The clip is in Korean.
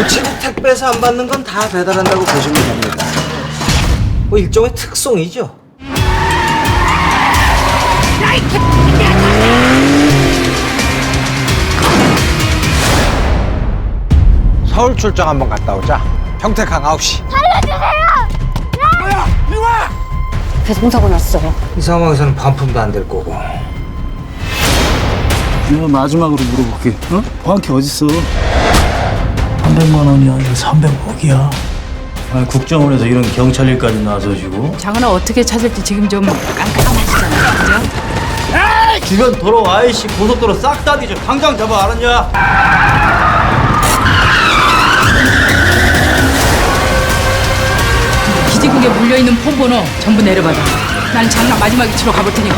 우체국 택배에서 안 받는 건 다 배달한다고 보시면 됩니다. 뭐 일종의 특송이죠. 서울 출장 한번 갔다 오자. 평택항 9시. 배송사고 났어요. 이 상황에서는 반품도 안 될 거고. 내가 마지막으로 물어볼게. 어? 보안키 어딨어? 300만 원이야. 이거 300억이야. 아, 국정원에서 이런 경찰 일까지 나서시고 장은아 어떻게 찾을지 지금 좀 깜깜하시잖아요. 그죠? 주변 도로 아이씨 고속도로 싹 다 뒤져 당장 잡아 알았냐? 기지국에 물려있는 폰 번호 전부 내려받아. 난 장난 마지막 위치로 가볼 테니까.